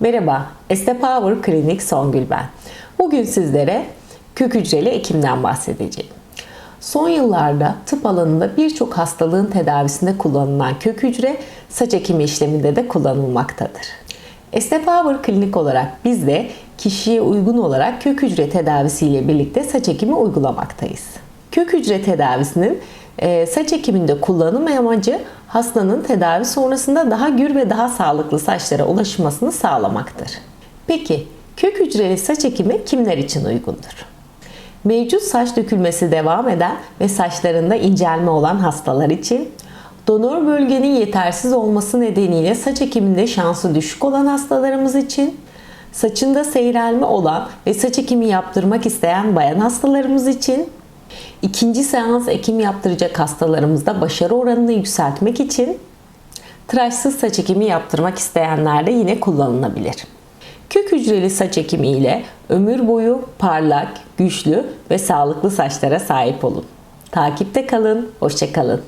Merhaba, Este Power Klinik Songül ben. Bugün sizlere kök hücreli ekimden bahsedeceğim. Son yıllarda tıp alanında birçok hastalığın tedavisinde kullanılan kök hücre saç ekimi işleminde de kullanılmaktadır. Este Power Klinik olarak biz de kişiye uygun olarak kök hücre tedavisiyle birlikte saç ekimi uygulamaktayız. Kök hücre tedavisinin e, saç ekiminde kullanım amacı hastanın tedavi sonrasında daha gür ve daha sağlıklı saçlara ulaşmasını sağlamaktır. Peki kök hücreli saç ekimi kimler için uygundur? Mevcut saç dökülmesi devam eden ve saçlarında incelme olan hastalar için, donör bölgenin yetersiz olması nedeniyle saç ekiminde şansı düşük olan hastalarımız için, saçında seyrelme olan ve saç ekimi yaptırmak isteyen bayan hastalarımız için, ikinci seans ekim yaptıracak hastalarımızda başarı oranını yükseltmek için, tıraşsız saç ekimi yaptırmak isteyenler de yine kullanılabilir. Kök hücreli saç ekimi ile ömür boyu parlak, güçlü ve sağlıklı saçlara sahip olun. Takipte kalın, hoşça kalın.